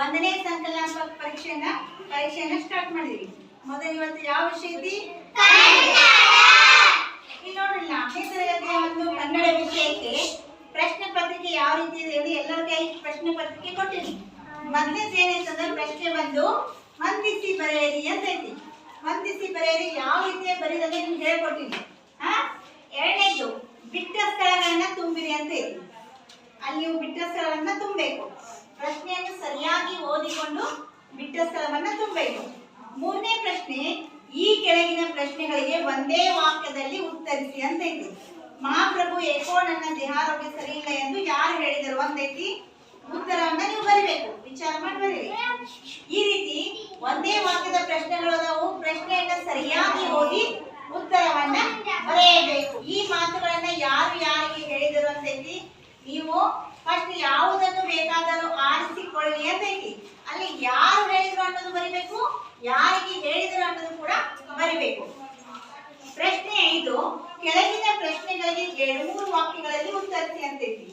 ಒಂದನೇ ಸಂಕಲ್ಪಾತ್ಮಕ ಪರೀಕ್ಷೆಯನ್ನ ಪರೀಕ್ಷೆಯನ್ನ ಸ್ಟಾರ್ಟ್ ಮಾಡಿದ್ವಿ. ಮೊದಲು ಇವತ್ತು ಯಾವ ವಿಷಯ ಐತಿ? ಇಲ್ಲಿ ನೋಡ್ರಿ ನಾಲ್ಕನೇ ತರಗತಿಯ ಒಂದು ಕನ್ನಡ ವಿಷಯಕ್ಕೆ ಪ್ರಶ್ನೆ ಪತ್ರಿಕೆ ಯಾವ ರೀತಿ ಇದೆ ಹೇಳಿ ಎಲ್ಲರ ಕೈ ಪ್ರಶ್ನೆ ಪತ್ರಿಕೆ ಕೊಟ್ಟಿನಿ ಸೇನೆ ಏನೈತಂದ್ರೆ ಪ್ರಶ್ನೆ ಬಂದು ಹೊಂದಿಸಿ ಬರೆಯಿರಿ ಅಂತ ಐತಿ. ಹೊಂದಿಸಿ ಬರೆಯಿರಿ ಯಾವ ರೀತಿಯ ಬರೀದಂದ್ರೆ ನಿಮ್ಗೆ ಹೇಳ್ಕೊಟ್ಟಿನಿ ಹಾ ಎರಡನೇದು, ಬಿಟ್ಟ ಸ್ಥಳಗಳನ್ನ ತುಂಬಿರಿ ಅಂತ ಐತಿ. ಅಲ್ಲಿ ನೀವು ಬಿಟ್ಟ ಸ್ಥಳವನ್ನ ತುಂಬಬೇಕು. ಪ್ರಶ್ನೆಯನ್ನು ಸರಿಯಾಗಿ ಓದಿಕೊಂಡು ಬಿಟ್ಟ ಸ್ಥಳವನ್ನ ತುಂಬಬೇಕು. ಮೂರನೇ ಪ್ರಶ್ನೆ, ಈ ಕೆಳಗಿನ ಪ್ರಶ್ನೆಗಳಿಗೆ ಒಂದೇ ವಾಕ್ಯದಲ್ಲಿ ಉತ್ತರಿಸಿ ಅಂತ ಐತಿ ಮಹಾಪ್ರಭು, ಏಕೋ, ನನ್ನ ದೇಹಾರೋಗ್ಯ ಸರಿ ಇಲ್ಲ ಎಂದು ಯಾರು ಹೇಳಿದರು ಅಂತೈತಿ ಉತ್ತರವನ್ನ ನೀವು ಬರಿಬೇಕು. ವಿಚಾರ ಮಾಡಿ ಬರೀರಿ. ಈ ರೀತಿ ಒಂದೇ ವಾಕ್ಯದ ಪ್ರಶ್ನೆಗಳು ನಾವು ಪ್ರಶ್ನೆಯನ್ನ ಸರಿಯಾಗಿ ಓದಿ ಉತ್ತರವನ್ನ ಬರೆಯಬೇಕು. ಈ ಮಾತುಗಳನ್ನ ಯಾರು ಯಾರಿಗೆ ಹೇಳಿದರು ಅಂತೈತಿ ನೀವು ಫಸ್ಟ್ ಯಾವುದನ್ನು ಬೇಕಾದರೂ ಆರಿಸಿಕೊಳ್ಳಿ ಅಂತೈತಿ ಅಲ್ಲಿ ಯಾರು ಹೇಳಿದ್ರು ಅನ್ನೋದು ಬರಿಬೇಕು, ಯಾರಿಗೆ ಹೇಳಿದ್ರು ಅನ್ನೋದು ಕೂಡ ಬರಿಬೇಕು. ಪ್ರಶ್ನೆ ಐದು, ಕೆಳಗಿನ ಪ್ರಶ್ನೆಗಳಿಗೆ ಎರಡು ವಾಕ್ಯಗಳಲ್ಲಿ ಉತ್ತರಿಸಿ ಅಂತೈತಿ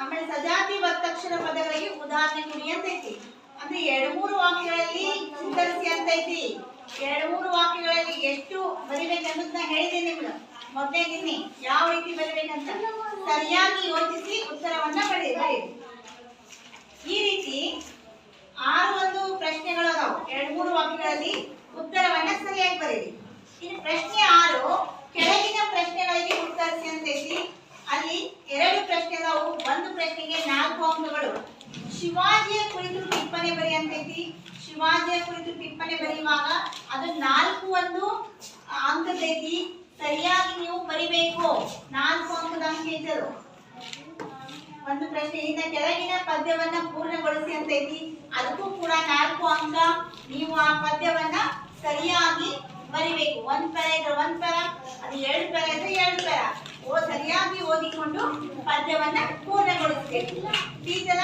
ಆಮೇಲೆ ಸಜಾತಿ ಒತ್ತಕ್ಷರ ಪದಗಳಿಗೆ ಉದಾಹರಣೆ ಕೊಡಿ ಅಂತೈತಿ ಅಂದ್ರೆ ಎರಡು, ಮೂರು ವಾಕ್ಯಗಳಲ್ಲಿ ಉತ್ತರಿಸಿ ಅಂತೈತಿ ಎರಡು, ಮೂರು ವಾಕ್ಯಗಳಲ್ಲಿ ಎಷ್ಟು ಬರಿಬೇಕನ್ನೋದನ್ನ ಹೇಳಿದ್ದೀನಿ ನಿಮ್ಗೆ. ಮೊದಲೇ ಯಾವ ರೀತಿ ಬರಿಬೇಕಂತ? ಸರಿಯಾಗಿ ಯೋಚಿಸಿ ಉತ್ತರವನ್ನ ಬರೀರಿ ಈ ರೀತಿ ಆರು ಒಂದು ಪ್ರಶ್ನೆಗಳು ಅದಾವು ಎರಡು, ಮೂರು ವಾಕ್ಯಗಳಲ್ಲಿ ಉತ್ತರವನ್ನ ಸರಿಯಾಗಿ ಬರೀರಿ ಇನ್ನು ಪ್ರಶ್ನೆ ಆರು, ಕೆಳಗಿನ ಪ್ರಶ್ನೆಗಳಿಗೆ ಉತ್ತರಿಸಿ ಅಂತೈತಿ ಅಲ್ಲಿ ಎರಡು ಪ್ರಶ್ನೆ ಅದಾವು. ಒಂದು ಪ್ರಶ್ನೆಗೆ ನಾಲ್ಕು ಅಂಕಗಳು. ಶಿವಾಜಿಯ ಕುರಿತು ಟಿಪ್ಪಣಿ ಬರಿ ಅಂತೈತಿ ಶಿವಾಜಿಯ ಕುರಿತು ಟಿಪ್ಪಣಿ ಬರೆಯುವಾಗ ಅದು ನಾಲ್ಕು ಒಂದು ಅಂಕದೈತಿ ಸರಿಯಾಗಿ ನೀವು ಬರಿಬೇಕು. ನಾಲ್ಕು ಅಂಕದ ಅಂಕ ಅದು ಒಂದು ಪ್ರಶ್ನೆ ಇನ್ನ ಕೆಳಗಿನ ಪದ್ಯವನ್ನ ಪೂರ್ಣಗೊಳಿಸಿ ಅಂತ ಐತಿ ಅದಕ್ಕೂ ಕೂಡ ನಾಲ್ಕು ಅಂಕ ನೀವು ಆ ಪದ್ಯವನ್ನ ಸರಿಯಾಗಿ ಬರಿಬೇಕು. ಒಂದ್ ಪರ ಇದ್ರೆ ಒಂದ್ ಪರ, ಅದು ಎರಡು ಪರ ಇದ್ರೆ ಎರಡು ಪರ. ಓ, ಸರಿಯಾಗಿ ಓದಿಕೊಂಡು ಪದ್ಯವನ್ನ ಪೂರ್ಣಗೊಳಿಸಬೇಕು. ಟೀಚರ